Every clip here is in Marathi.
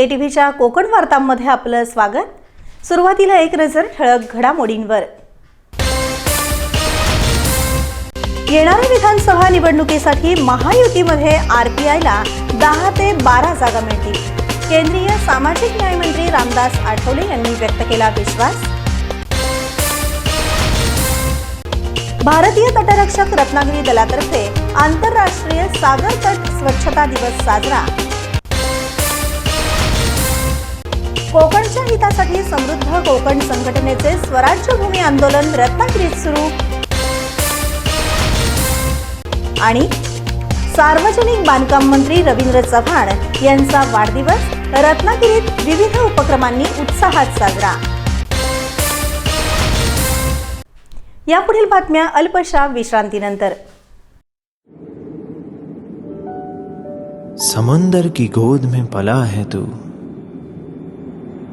के टी व्हीच्या कोकण वार्तांमध्ये आपलं स्वागत. सुरुवातीला एक नजर ठळक घडामोडींवर. येणाऱ्या विधानसभा निवडणुकीसाठी महायुतीमध्ये आर पी आयला दहा ते बारा जागा मिळतील. केंद्रीय सामाजिक न्याय मंत्री रामदास आठवले यांनी व्यक्त केला विश्वास. भारतीय तटरक्षक रत्नागिरी दलातर्फे आंतरराष्ट्रीय सागर तट स्वच्छता दिवस साजरा. कोकणच्या हितासाठी समृद्ध कोकण संघटनेचे स्वराज्यभूमी आंदोलन रत्नागिरीत सुरू. आणि सार्वजनिक बांधकाम मंत्री रवींद्र चव्हाण यांचा वाढदिवस रत्नागिरीत विविध उपक्रमांनी उत्साहात साजरा. यापुढील बातम्या अल्पशा विश्रांतीनंतर. समंदर की गोद में पला है तू.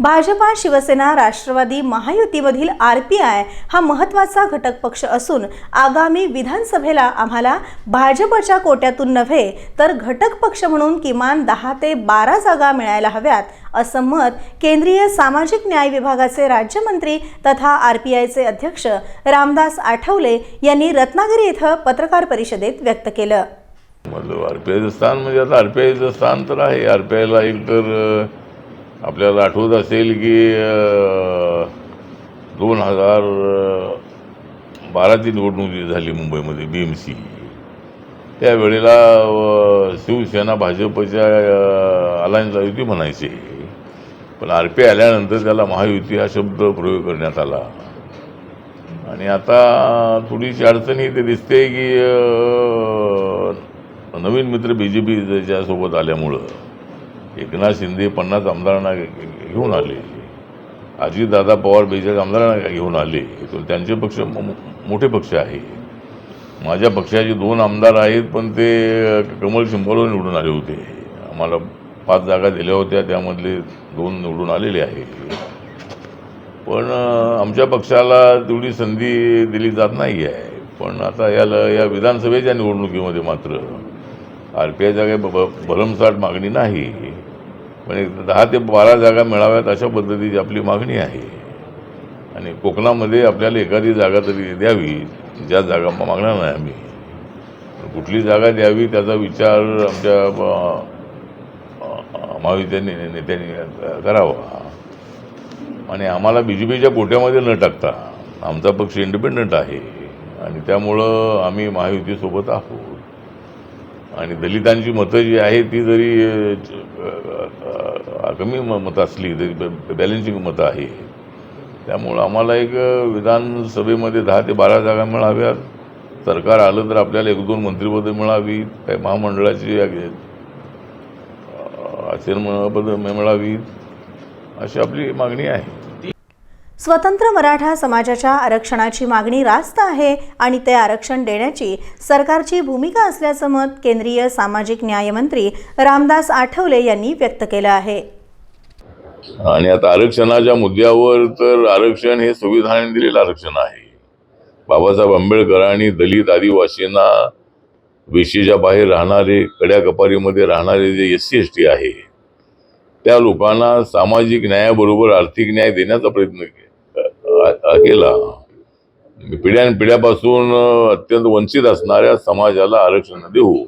भाजपा शिवसेना राष्ट्रवादी महायुतीमधील आर पी आय हा महत्त्वाचा घटक पक्ष असून आगामी विधानसभेला आम्हाला भाजपच्या कोट्यातून नव्हे तर घटक पक्ष म्हणून किमान दहा ते बारा जागा मिळायला हव्यात असं मत केंद्रीय सामाजिक न्याय विभागाचे राज्यमंत्री तथा आर पी आयचे अध्यक्ष रामदास आठवले यांनी रत्नागिरी इथं पत्रकार परिषदेत व्यक्त केलं. आर पी आयचं स्थान म्हणजे आता आर पी आयचं स्थान तर आहे. आर पी आयला एक तर आपल्याला आठवत असेल की दोन हजार बाराची निवडणूक जी झाली मुंबईमध्ये बी एम सी त्यावेळेला शिवसेना भाजपच्या अलायन्स युती म्हणायचे. पण आर पी आय आल्यानंतर त्याला महायुती हा शब्द प्रयोग करण्यात आला. आणि आता थोडीशी अडचण ते दिसते की नवीन मित्र बी जे पीच्या आल्यामुळं एकनाथ शिंदे पन्नास आमदारांना घेऊन आले. अजितदादा पवार बेचाळीस आमदारांना घेऊन आले. तर त्यांचे पक्ष मो- मोठे पक्ष आहे. माझ्या पक्षाचे दोन आमदार आहेत पण ते कमल शिंपळवर निवडून आले होते. आम्हाला पाच जागा दिल्या होत्या त्यामधले दोन निवडून आलेले आहे. पण आमच्या पक्षाला तेवढी संधी दिली जात नाही आहे पण आता याला या विधानसभेच्या निवडणुकीमध्ये मात्र आर पी आयचा काही ब- भरमसाठ मागणी नाही. पण एक दहा ते बारा जागा मिळाव्यात अशा पद्धतीची आपली मागणी आहे. आणि कोकणामध्ये आपल्याला एखादी जागा तरी द्यावी ज्या जागा मागणार नाही आम्ही. कुठली जागा द्यावी त्याचा विचार आमच्या अं, नेत्यांनी करावा. आणि आम्हाला बी जे पीच्या कोट्यामध्ये न टाकता आमचा पक्ष इंडिपेंडंट आहे. आणि त्यामुळं आम्ही महायुतीसोबत आहोत. आणि दलितांची मतं जी आहे ती जरी कमी म- मतं असली तरी बॅलेन्सिंग मतं आहे. त्यामुळं आम्हाला एक विधानसभेमध्ये दहा ते बारा जागा मिळाव्यात. सरकार आलं तर आपल्याला एक दोन मंत्रिपदं मिळावीत. काही महामंडळाची असेल मिळावीत. अशी आपली मागणी आहे. स्वतंत्र मराठा समाजाच्या आरक्षणाची मागणी रास्त आहे आणि ते आरक्षण देण्याची सरकारची भूमिका असल्याचं मत केंद्रीय सामाजिक न्यायमंत्री रामदास आठवले यांनी व्यक्त केलं आहे. आणि आता आरक्षणाच्या मुद्द्यावर तर आरक्षण हे संविधानाने दिलेलं आरक्षण आहे. बाबासाहेब आंबेडकरांनी दलित आदिवासींना वेशीच्या बाहेर राहणारे कड्या कपारीमध्ये राहणारे जे एस सी एस टी आहे त्या लोकांना सामाजिक न्यायाबरोबर आर्थिक न्याय देण्याचा प्रयत्न केला. केला. म्हणजे पिढ्यानपिढ्यापासून अत्यंत वंचित असणाऱ्या समाजाला आरक्षण देऊ.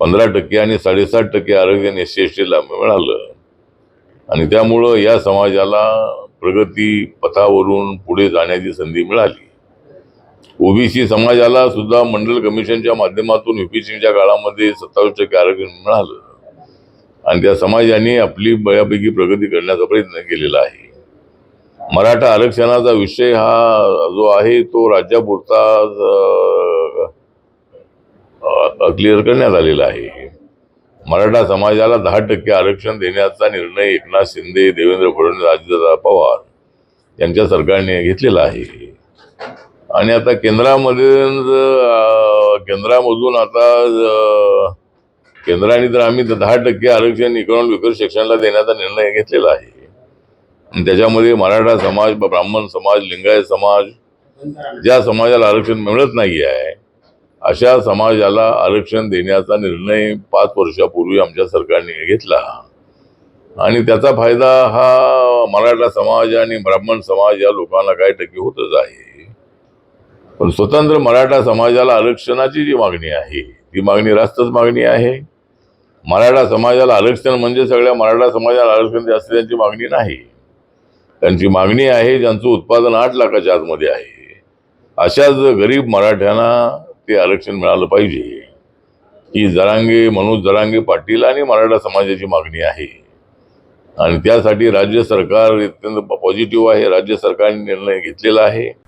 पंधरा टक्के आणि साडेसात टक्के आरक्षण एस सी एस टीला मिळालं. आणि त्यामुळं या समाजाला प्रगती पथावरून पुढे जाण्याची संधी मिळाली. ओबीसी समाजाला सुद्धा मंडल कमिशनच्या माध्यमातून युपीसीच्या काळामध्ये सत्तावीस टक्के आरक्षण मिळालं. आणि त्या समाजाने आपली बऱ्यापैकी प्रगती करण्याचा प्रयत्न केलेला आहे. मराठा आरक्षणाचा विषय हा जो आहे तो राज्यापुरता क्लिअर करण्यात आलेला आहे. मराठा समाजाला दहा टक्के आरक्षण देण्याचा निर्णय एकनाथ शिंदे देवेंद्र फडणवीस अजितदादा पवार यांच्या सरकारने घेतलेला आहे. आणि आता केंद्रामध्ये केंद्रामधून आता केंद्राने तर आम्ही दहा टक्के आरक्षण इकॉनॉमिक विकास सेक्शनला देण्याचा निर्णय घेतलेला आहे. त्याच्यामध्ये मराठा समाज ब्राह्मण समाज लिंगायत समाज ज्या समाजाला आरक्षण मिळत नाही आहे अशा समाजाला आरक्षण देण्याचा निर्णय पाच वर्षापूर्वी आमच्या सरकारने घेतला. आणि त्याचा फायदा हा मराठा समाज आणि ब्राह्मण समाज या लोकांना काही टक्के होतच आहे. पण स्वतंत्र मराठा समाजाला आरक्षणाची जी मागणी आहे ती मागणी रास्तच मागणी आहे. मराठा समाजाला आरक्षण म्हणजे सगळ्या मराठा समाजाला आरक्षण जास्त त्यांची मागणी नाही. त्यांची मागणी आहे ज्यांचं उत्पादन आठ लाखाच्या आतमध्ये आहे. अशाच गरीब मराठ्यांना ते आरक्षण मिळालं पाहिजे. ही जरांगे मनोज जरांगे पाटील आणि मराठा समाजाची मागणी आहे. आणि त्यासाठी राज्य सरकार अत्यंत पॉझिटिव्ह आहे. राज्य सरकारने निर्णय घेतलेला आहे.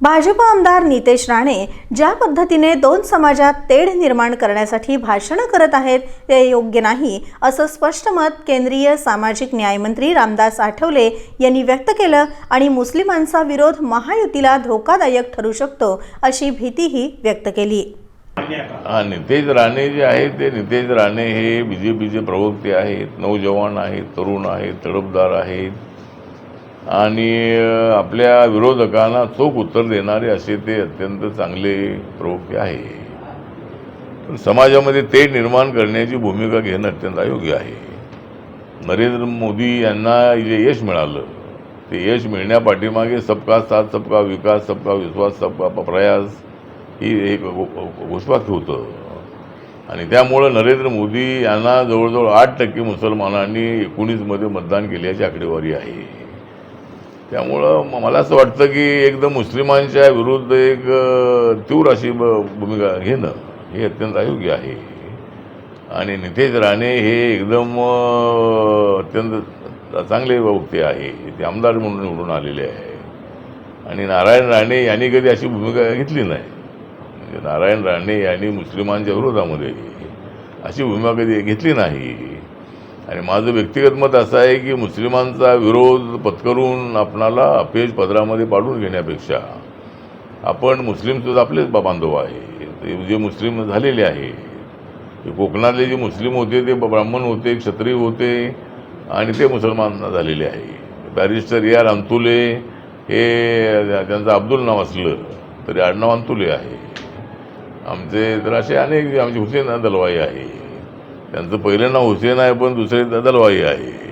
भाजप आमदार नितेश राणे ज्या पद्धतीने दोन समाजात तेढ निर्माण करण्यासाठी भाषणं करत आहेत ते योग्य नाही असं स्पष्ट मत केंद्रीय सामाजिक न्यायमंत्री रामदास आठवले यांनी व्यक्त केलं आणि मुस्लिमांचा विरोध महायुतीला धोकादायक ठरू शकतो अशी भीतीही व्यक्त केली. नितेश राणे जे आहेत ते नितेश राणे हे बी जे पीचे प्रवक्ते आहेत नौजवान आहेत तरुण आहेत तडफदार आहेत. आणि आपल्या विरोधकांना चोख उत्तर देणारे असे ते अत्यंत चांगले प्रवक्ते आहे. पण समाजामध्ये ते निर्माण करण्याची भूमिका घेणं अत्यंत अयोग्य आहे. नरेंद्र मोदी यांना जे यश मिळालं ते यश मिळण्यापाठीमागे सबका साथ सबका विकास सबका विश्वास सबका प्रयास ही एक घोषवाक्य होतं. आणि त्यामुळं नरेंद्र मोदी यांना जवळजवळ आठ टक्के मुसलमानांनी एकोणीसमध्ये मतदान केल्याची आकडेवारी आहे. त्यामुळं मला असं वाटतं की एकदम मुस्लिमांच्या विरुद्ध एक तीव्र अशी ब- भूमिका घेणं हे अत्यंत अयोग्य आहे. आणि नितेश राणे हे एकदम अत्यंत चांगले वक्ते आहे. ते आमदार म्हणून निवडून आलेले आहे. आणि नारायण राणे यांनी कधी अशी भूमिका घेतली नाही. म्हणजे नारायण राणे यांनी मुस्लिमांच्या विरोधामध्ये अशी भूमिका कधी घेतली नाही. आणि माझं व्यक्तिगत मत असं आहे की मुस्लिमांचा विरोध पत्करून आपणाला अपयश पदरामध्ये पाडून घेण्यापेक्षा आपण मुस्लिमसुद्धा आपलेच बा- बांधव आहे. ते जे मुस्लिम झालेले आहे कोकणातले जे मुस्लिम होते ते ब्राह्मण होते क्षत्रिय होते आणि ते मुसलमान झालेले आहे. बॅरिस्टर ए आर अंतुले हे त्यांचं अब्दुल नाव असलं तरी आडनाव अंतुले आहे. आमचे तर असे अनेक आमचे हुसेन दलवाई आहे. त्यांचं पहिलं नाव हुसेन आहे पण दुसरे द- दलवाई आहे.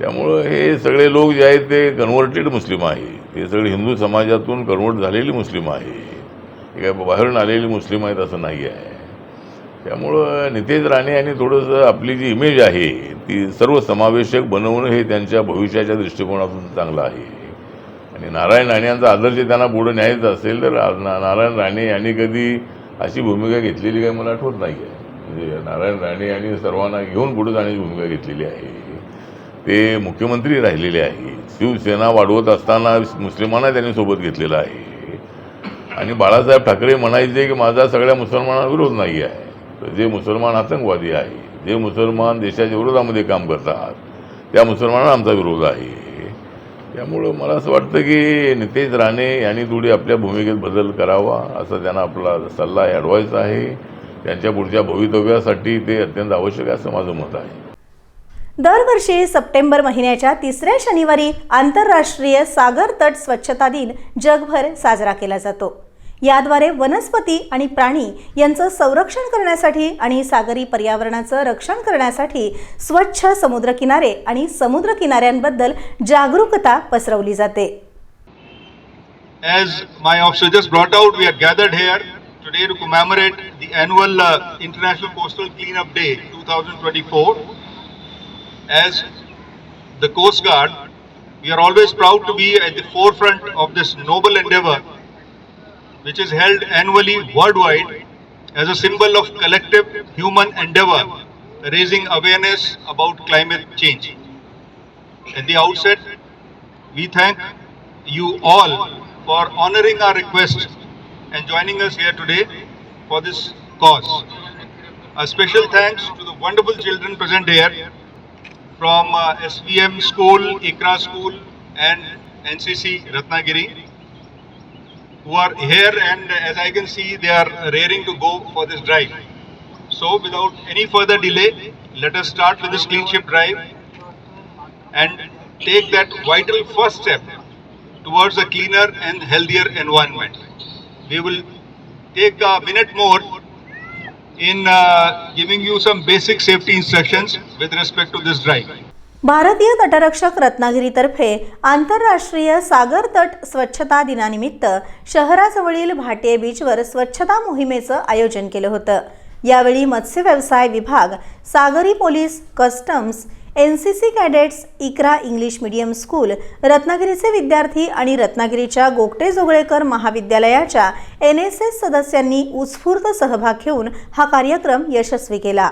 त्यामुळं हे सगळे लोक जे आहेत ते कन्व्हर्टेड मुस्लिम आहे. ते सगळे हिंदू समाजातून कन्व्हर्ट झालेली मुस्लिम आहे. हे काय बाहेरून आलेली मुस्लिम आहेत असं नाही आहे. त्यामुळं नितेश राणे यांनी थोडंसं आपली जी इमेज आहे ती सर्व समावेशक बनवणं हे त्यांच्या भविष्याच्या दृष्टिकोनातून चांगलं आहे. आणि नारायण राणे यांचा आदर्श त्यांना पुढे न्यायचा असेल तर नारायण राणे यांनी कधी अशी भूमिका घेतलेली काही मला आठवत नाही आहे म्हणजे नारायण राणे यांनी सर्वांना घेऊन पुढे जाण्याची भूमिका घेतलेली आहे. ते मुख्यमंत्री राहिलेले आहे शिवसेना वाढवत असताना मुस्लिमांना त्यांनी सोबत घेतलेला आहे. आणि बाळासाहेब ठाकरे म्हणायचे की माझा सगळ्या मुसलमानांना विरोध नाही आहे. तर जे मुसलमान आतंकवादी आहे जे मुसलमान देशाच्या विरोधामध्ये काम करतात त्या मुसलमानांना आमचा विरोध आहे. त्यामुळं मला असं वाटतं की नितेश राणे यांनी थोडी आपल्या भूमिकेत बदल करावा असा त्यांना आपला सल्ला आहे ॲडवाईस आहे. त्यांच्या पुढच्या भवितव्यासाठी ते अत्यंत आवश्यक आहे असं माझं मत आहे. दरवर्षी सप्टेंबर महिन्याच्या तिसऱ्या शनिवारी आंतरराष्ट्रीय सागर तट स्वच्छता दिन जगभर साजरा केला जातो. याद्वारे वनस्पती आणि प्राणी यांचं संरक्षण करण्यासाठी आणि सागरी पर्यावरणाचं रक्षण करण्यासाठी स्वच्छ समुद्रकिनारे आणि समुद्रकिनाऱ्यांबद्दल जागरूकता पसरवली जाते. As my officer just brought out, we are gathered here today to commemorate the annual uh, International Coastal Cleanup Day 2024. As the Coast Guard, we are always proud to be at the forefront of this noble endeavor, which is held annually worldwide as a symbol of collective human endeavor, raising awareness about climate change. At the outset, we thank you all for honoring our request and joining us here today for this cause. A special thanks to the wonderful children present here from uh, SVM School, ICRA School, and NCC Ratnagiri, who are here and as I can see, they are raring to go for this drive. So, without any further delay, let us start with this clean ship drive and take that vital first step towards a cleaner and healthier environment. We will take a minute more in uh, giving you some basic safety instructions with respect to this drive. भारतीय तटरक्षक रत्नागिरीतर्फे आंतरराष्ट्रीय सागर तट स्वच्छता दिनानिमित्त शहराजवळील भाटे बीचवर स्वच्छता मोहिमेचं आयोजन केलं होतं यावेळी मत्स्य व्यवसाय विभाग सागरी police customs N C C cadets Iqra English medium school रत्नागिरीचे विद्यार्थी आणि रत्नागिरीच्या गोगटे जोगळेकर महाविद्यालयाच्या एन एस एस सदस्यांनी उत्स्फूर्त सहभाग घेऊन हा कार्यक्रम यशस्वी केला.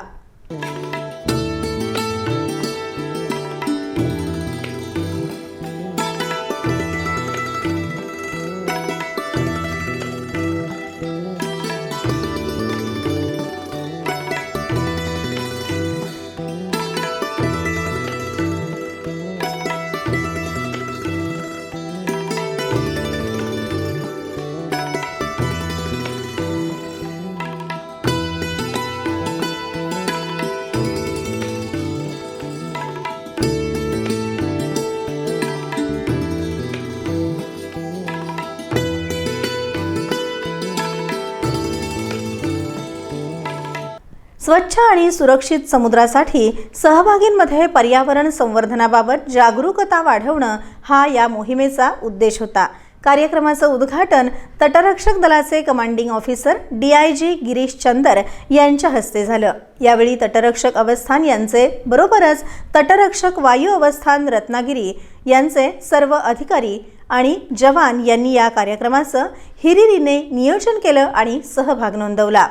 स्वच्छ आणि सुरक्षित समुद्रासाठी सहभागींमध्ये पर्यावरण संवर्धनाबाबत जागरूकता वाढवणं हा या मोहिमेचा उद्देश होता. कार्यक्रमाचं उद्घाटन तटरक्षक दलाचे commanding officer D I G Girish Chander यांच्या हस्ते झालं. यावेळी तटरक्षक अवस्थान यांचे बरोबरच तटरक्षक वायू अवस्थान रत्नागिरी यांचे सर्व अधिकारी आणि जवान यांनी या कार्यक्रमाचं हिरिरीने नियोजन केलं आणि सहभाग नोंदवला.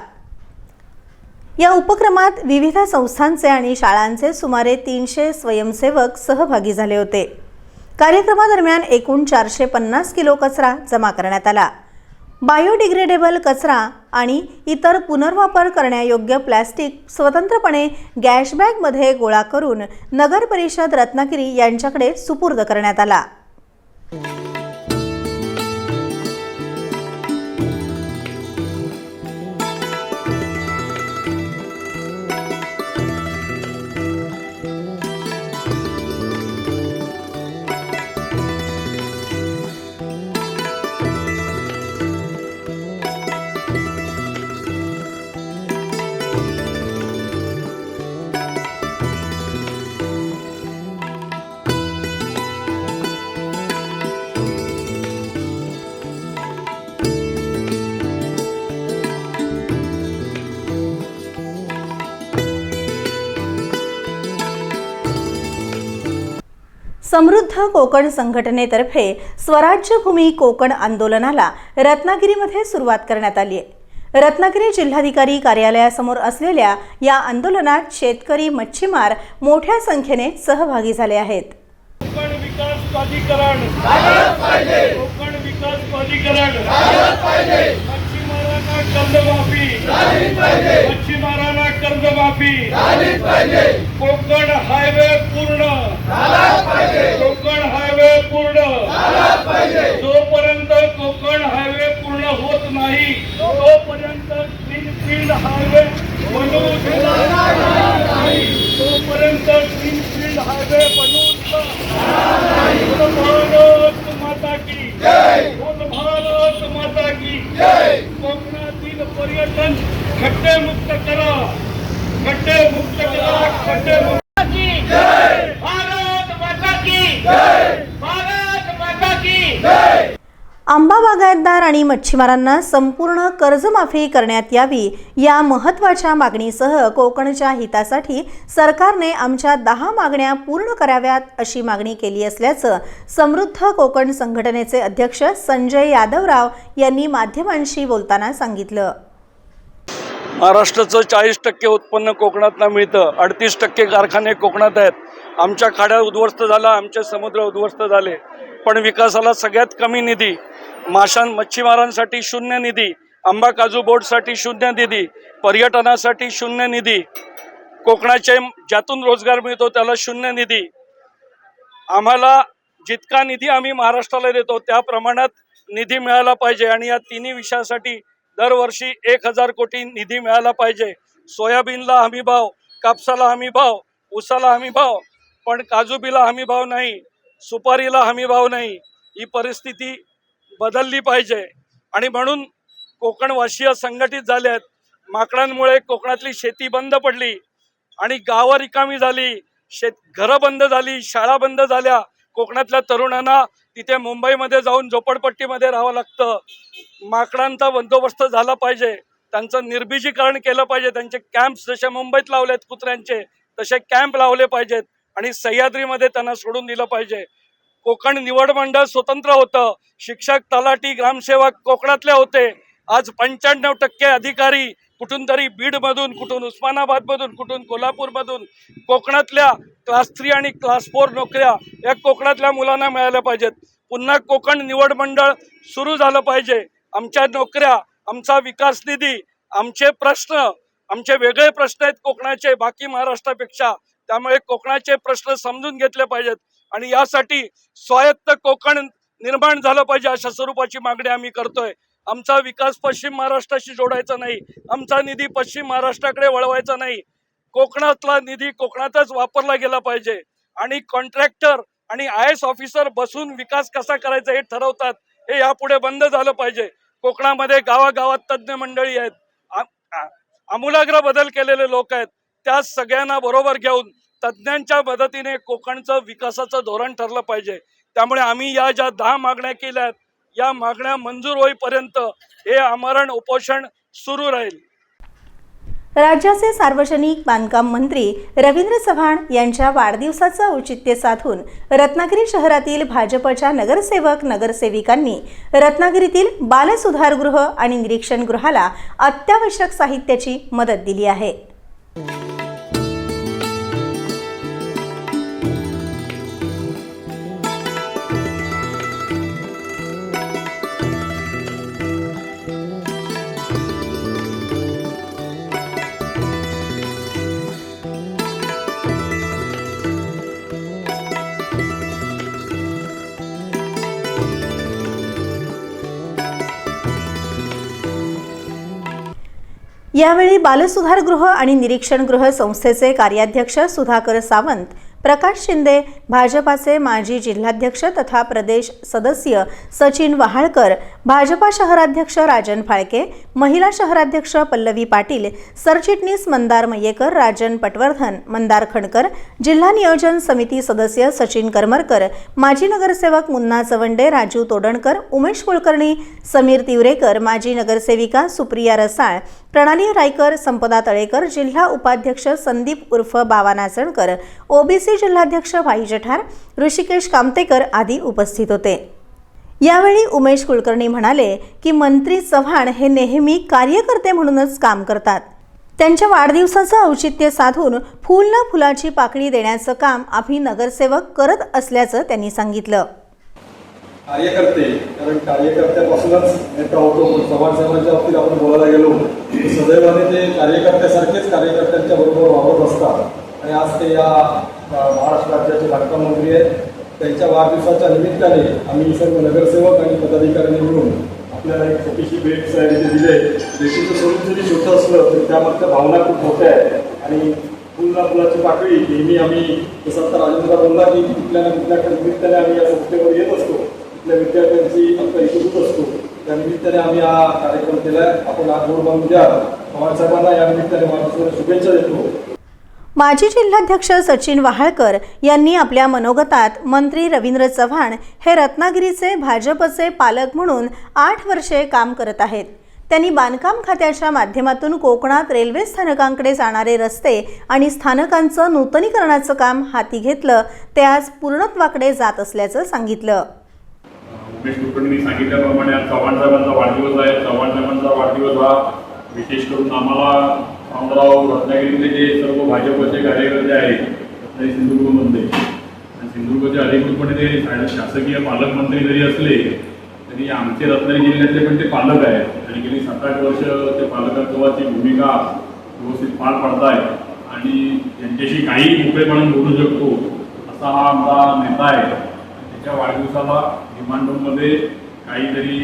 या उपक्रमात विविध संस्थांचे आणि शाळांचे सुमारे तीनशे स्वयंसेवक सहभागी झाले होते. कार्यक्रमादरम्यान एकूण चारशे पन्नास किलो कचरा जमा करण्यात आला. बायोडिग्रेडेबल कचरा आणि इतर पुनर्वापर करण्यायोग्य प्लॅस्टिक स्वतंत्रपणे गॅशबॅगमध्ये गोळा करून नगर परिषद रत्नागिरी यांच्याकडे सुपूर्द करण्यात आला. समृद्ध कोकण संघटनेतर्फे स्वराज्यभूमी कोकण आंदोलनाला रत्नागिरीमध्ये सुरुवात करण्यात आली आहे. रत्नागिरी जिल्हाधिकारी कार्यालयासमोर असलेल्या या आंदोलनात शेतकरी मच्छीमार मोठ्या संख्येने सहभागी झाले आहेत. कोकण विकास प्राधिकरण. कोकण विकास प्राधिकरण. मच्छीमारांना कर्जमाफी. मच्छीमारांना कर्जमाफी. कोकण हायवे पूर्ण. कोकण हायवे पूर्ण. जोपर्यंत कोकण हायवे पूर्ण होत नाही तोपर्यंत ग्रीनफील्ड हायवे बनवू देणार नाही. तोपर्यंत ग्रीनफील्ड हायवे बनवून बोल भारत माता की. भारत माता की. कोकणातील पर्यटन खड्डे मुक्त करा. खड्डे मुक्त खड्डे मुक्त भारत माता की. भारत माता की. आंबा बागायतदार आणि मच्छीमारांना संपूर्ण कर्जमाफी करण्यात यावी या महत्त्वाच्या मागणीसह कोकणच्या हितासाठी सरकारने आमच्या दहा मागण्या पूर्ण कराव्यात अशी मागणी केली असल्याचं समृद्ध कोकण संघटनेचे अध्यक्ष संजय यादवराव यांनी माध्यमांशी बोलताना सांगितलं. महाराष्ट्राचं चाळीस टक्के उत्पन्न कोकणातनं मिळतं. अडतीस टक्के कारखाने कोकणात आहेत. आमच्या खाड्या उद्ध्वस्त झाला आमचे समुद्र उद्ध्वस्त झाले. पण विकासाला सगळ्यात कमी निधी माशां मच्छीमारांसाठी शून्य निधी आंबा काजू बोटसाठी शून्य निधी पर्यटनासाठी शून्य निधी कोकणाचे ज्यातून रोजगार मिळतो त्याला शून्य निधी. आम्हाला जितका निधी आम्ही महाराष्ट्राला देतो त्या प्रमाणात निधी मिळाला पाहिजे. आणि या तिन्ही विषयासाठी दरवर्षी एक हजार कोटी निधी मिळाला पाहिजे. सोयाबीनला हमी भाव कापसाला हमी भाव ऊसाला हमी भाव पण काजूबीला हमी भाव नाही सुपारीला हमी भाव नाही ही परिस्थिती बदलली पाहिजे. आणि म्हणून कोकणवासीय संघटित झाले आहेत माकडांमुळे कोकणातली शेती बंद पडली आणि गावं रिकामी झाली. शेत घरं बंद झाली शाळा बंद झाल्या. कोकणातल्या तरुणांना तिथे मुंबईमध्ये जाऊन झोपडपट्टीमध्ये राहावं लागतं. माकडांचा बंदोबस्त झाला पाहिजे. त्यांचं निर्बीजीकरण केलं पाहिजे. त्यांचे कॅम्प्स जसे मुंबईत लावलेत कुत्र्यांचे तसे कॅम्प लावले पाहिजेत आणि सह्याद्रीमध्ये त्यांना सोडून दिलं पाहिजे. कोकण निवड मंडळ स्वतंत्र होतं. शिक्षक तलाठी ग्रामसेवक कोकणातले होते. आज पंच्याण्णव टक्के अधिकारी कुठून तरी बीडमधून कुठून उस्मानाबादमधून कुठून कोल्हापूरमधून कोकणातल्या क्लास थ्री आणि क्लास फोर नोकऱ्या या कोकणातल्या मुलांना मिळाल्या पाहिजेत. पुन्हा कोकण निवड मंडळ सुरू झालं पाहिजे. आमच्या नोकऱ्या आमचा विकास निधी आमचे प्रश्न आमचे वेगळे प्रश्न आहेत कोकणाचे बाकी महाराष्ट्रापेक्षा. त्यामुळे कोकणाचे प्रश्न समजून घेतले पाहिजेत. आणि यासाठी स्वायत्त कोकण निर्माण झालं पाहिजे अशा स्वरूपाची मागणी आम्ही करतोय. आमचा विकास पश्चिम महाराष्ट्राशी जोडायचा नाही. आमचा निधी पश्चिम महाराष्ट्राकडे वळवायचा नाही. कोकणातला निधी कोकणातच वापरला गेला पाहिजे. आणि कॉन्ट्रॅक्टर आणि आय एस ऑफिसर बसून विकास कसा करायचा हे ठरवतात. हे यापुढे बंद झालं पाहिजे. कोकणामध्ये गावागावात तज्ज्ञ मंडळी आहेत. आमूलाग्र बदल केलेले लोक आहेत. त्या सगळ्यांना बरोबर घेऊन तज्ज्ञांच्या मदतीने कोकणचं विकासाचं धोरण ठरलं पाहिजे. त्यामुळे आम्ही या ज्या दहा मागण्या केल्या आहेत या मागण्या मंजूर होईपर्यंत हे आमरण उपोषण सुरू राहील. राज्याचे सार्वजनिक बांधकाम मंत्री रवींद्र चव्हाण यांच्या वाढदिवसाचं औचित्य साधून रत्नागिरी शहरातील भाजपच्या नगरसेवक नगरसेविकांनी रत्नागिरीतील बालसुधारगृह आणि निरीक्षणगृहाला अत्यावश्यक साहित्याची मदत दिली आहे. यावेळी बालसुधारगृह आणि निरीक्षणगृह संस्थेचे कार्याध्यक्ष सुधाकर सावंत प्रकाश शिंदे भाजपाचे माजी जिल्हाध्यक्ष तथा प्रदेश सदस्य सचिन वहाळकर भाजपा शहराध्यक्ष राजन फाळके महिला शहराध्यक्ष पल्लवी पाटील सरचिटणीस मंदार मयेकर राजन पटवर्धन मंदार खणकर जिल्हा नियोजन समिती सदस्य सचिन करमरकर माजी नगरसेवक मुन्ना चवंडे राजू तोडणकर उमेश कुलकर्णी समीर तिवरेकर माजी नगरसेविका सुप्रिया रसाळ प्रणाली रायकर संपदा तळेकर जिल्हा उपाध्यक्ष संदीप उर्फ बावा नाचणकर ओबीसी जिल्हाध्यक्ष भाई जठार ऋषिकेश कामतेकर आदी उपस्थित होते. यावेळी उमेश कुलकर्णी म्हणाले की मंत्री चव्हाण हे नेहमी कार्यकर्ते म्हणूनच काम करतात. त्यांच्या वाढदिवसाचं औचित्य साधून फुल फुलाची पाकळी देण्याचं काम आम्ही नगरसेवक करत असल्याचं त्यांनी सांगितलं. कार्यकर्ते कारण कार्यकर्त्यापासूनच नेता होतो पण समाजसेवाच्या बाबतीत आपण बोलायला गेलो सदैवाने ते कार्यकर्त्यासारखेच कार्यकर्त्यांच्या बरोबर वापरत असतात. आणि आज ते या महाराष्ट्र राज्याचे बांधकाम मंत्री आहेत. त्यांच्या वाढदिवसाच्या निमित्ताने आम्ही सर्व नगरसेवक आणि पदाधिकाऱ्यांनी मिळून आपल्याला एक छोटीशी भेट साहेब इथे दिली आहे. देशीचं स्वरूप जरी छोटं असलं तरी त्यामागच्या भावना खूप मोठ्या आहेत. आणि फुलना फुलाची पाकळी नेहमी आम्ही जसं आता राजेंद्र बोलला की कुठल्या ना कुठल्या निमित्ताने आम्ही या संस्थेवर येत असतो. आपल्या विद्यार्थ्यांची आमचा एकत्रित असतो. त्या निमित्ताने आम्ही हा कार्यक्रम केला आपण आज गोड बांधून द्या. पवार साहेबांना या निमित्ताने मला शुभेच्छा देतो. माजी जिल्हाध्यक्ष सचिन वहाळकर यांनी आपल्या मनोगतात मंत्री रवींद्र चव्हाण हे रत्नागिरीचे भाजपचे पालक म्हणून आठ वर्षे काम करत आहेत. त्यांनी बांधकाम खात्याच्या माध्यमातून कोकणात रेल्वे स्थानकांकडे जाणारे रस्ते आणि स्थानकांचं नूतनीकरणाचं काम हाती घेतलं. ते आज पूर्णत्वाकडे जात असल्याचं सांगितलं. उमेश कुलकर्णी सांगितल्याप्रमाणे आज चव्हाण साहेबांचा वाढदिवस आहे. चव्हाण साहेबांचा वाढदिवस हा विशेष करून आम्हाला अमराव रत्नागिरीतले जे सर्व भाजपचे कार्यकर्ते आहेत रत्नागिरी सिंधुदुर्गमध्ये आणि सिंधुदुर्गचे अधिकृतपणे ते शासकीय पालकमंत्री जरी असले तरी आमचे रत्नागिरी जिल्ह्यातले पण ते पालक आहेत. आणि गेली सात आठ वर्ष ते पालकत्वाची भूमिका व्यवस्थित पार पाडतायत. आणि त्यांच्याशी काही मोकळेपणा बोलू शकतो असा हा आमचा नेता आहे. त्याच्या वाढदिवसाला विमानतळमध्ये काहीतरी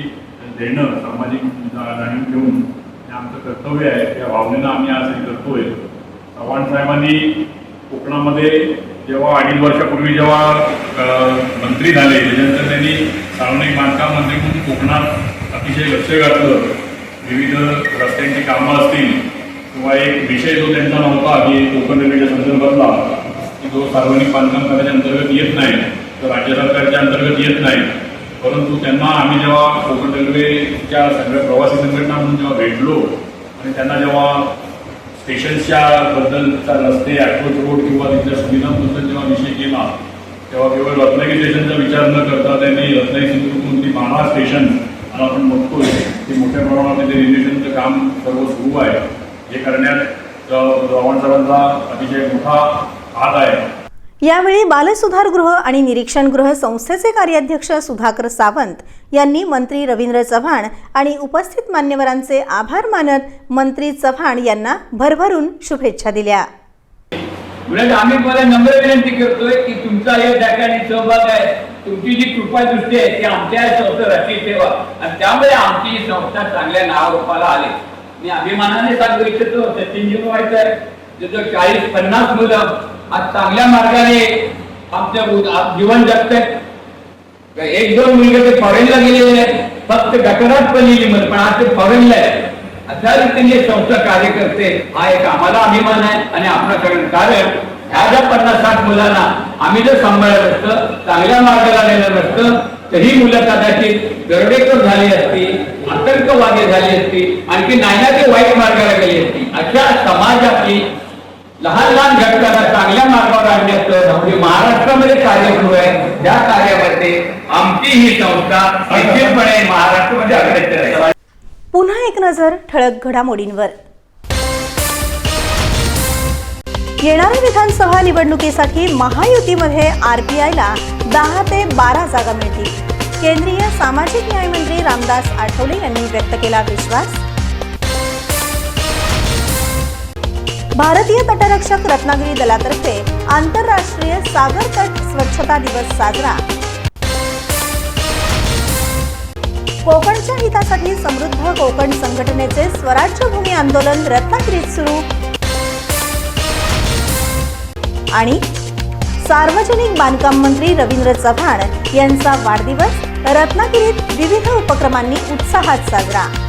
देणं सामाजिक जाणीव ठेवून हे आमचं कर्तव्य आहे. त्या भावनेनं आम्ही आज हे करतोय. चव्हाण साहेबांनी कोकणामध्ये जेव्हा अडीच वर्षापूर्वी जेव्हा मंत्री झाले त्याच्यानंतर त्यांनी सार्वजनिक बांधकाम मंत्री म्हणून कोकणात अतिशय लक्ष घातलं. विविध रस्त्यांची कामं असतील किंवा एक विषय जो त्यांचा नव्हता की कोकण रेल्वेच्या संदर्भातला की जो सार्वजनिक बांधकाम करायच्या अंतर्गत येत नाही तर राज्य सरकारच्या अंतर्गत येत नाही. परंतु त्यांना आम्ही जेव्हा कोकण रेल्वेच्या सगळ्या प्रवासी संघटना म्हणून जेव्हा भेटलो आणि त्यांना जेव्हा स्टेशन्सच्या बद्दलचा रस्ते अॅप्रोच रोड किंवा तिथल्या सुविधांबद्दल जेव्हा विषय केला तेव्हा केवळ रत्नागिरी स्टेशनचा विचार न करता त्यांनी रत्नागिरी सिंधुदुर्गमधली ती बारा स्टेशन आपण बघतोय ते मोठ्या प्रमाणामध्ये रिलेशनचं काम सर्व सुरू आहे. हे करण्यात चव्हाण साहेबांचा अतिशय मोठा हात आहे. यावेळी बालसुधारगृह आणि निरीक्षणगृह संस्थेचे कार्याध्यक्ष सुधाकर सावंत यांनी मंत्री रवींद्र चव्हाण आणि उपस्थित मान्यवरांचे आभार मानत मंत्री चव्हाण यांना भरभरून शुभेच्छा दिल्या. आम्ही मला नम्र विनंती करतोय की तुमचा या ठिकाणी सहभाग आहे. तुमची जी कृपा दृष्टी आहे ती आमच्या या संस्था राखी ठेवा. आणि त्यामुळे आमची ही संस्था चांगल्या नावारूपाला आली. मी अभिमानाने सांगू इच्छितो सचिनजी व्हायचं आहे ज्याचं चाळीस पन्नास मुलं आज चांगल्या मार्गाने आमच्या जीवन जगतात एक दोन मुलगे ते फॉरेनला गेलेले आहेत. फक्त गटरात बनलेली मुलं पण आज ते फॉरेनला आहेत. अशा रीतीने संस्था कार्य करते. हा एक आम्हाला अभिमान आहे आणि आपल्याकडे कारण. ह्या ज्या पन्नास साठ मुलांना आम्ही जर सांभाळलं नसतं चांगल्या मार्गाला नेलं नसतं तर ही मुलं कदाचित गरडेकर झाली असती आतंकवादी झाली असती आणखी नायना वाईट मार्गाला गेली असती. अशा समाजातली लहान लहान घटकांना चांगल्या मार्गावर आणण्याचं आपली म्हणजे महाराष्ट्रामध्ये कार्य सुरू आहे. त्या कार्यामध्ये आमची ही संस्था निश्चितपणे महाराष्ट्रामध्ये अग्रेसर आहे. पुन्हा एक नजर ठळक घडामोडींवर. येणाऱ्या विधानसभा निवडणुकीसाठी महायुतीमध्ये आरपीआयला दहा ते बारा जागा मिळतील. केंद्रीय सामाजिक न्याय मंत्री रामदास आठवले यांनी व्यक्त केला विश्वास. भारतीय तटरक्षक रत्नागिरी दलातर्फे आंतरराष्ट्रीय सागर तट स्वच्छता दिवस साजरा. कोकणच्या हितासाठी समृद्ध कोकण संघटनेचे स्वराज्यभूमी आंदोलन रत्नागिरीत सुरू. आणि सार्वजनिक बांधकाम मंत्री रवींद्र चव्हाण यांचा वाढदिवस रत्नागिरीत विविध उपक्रमांनी उत्साहात साजरा.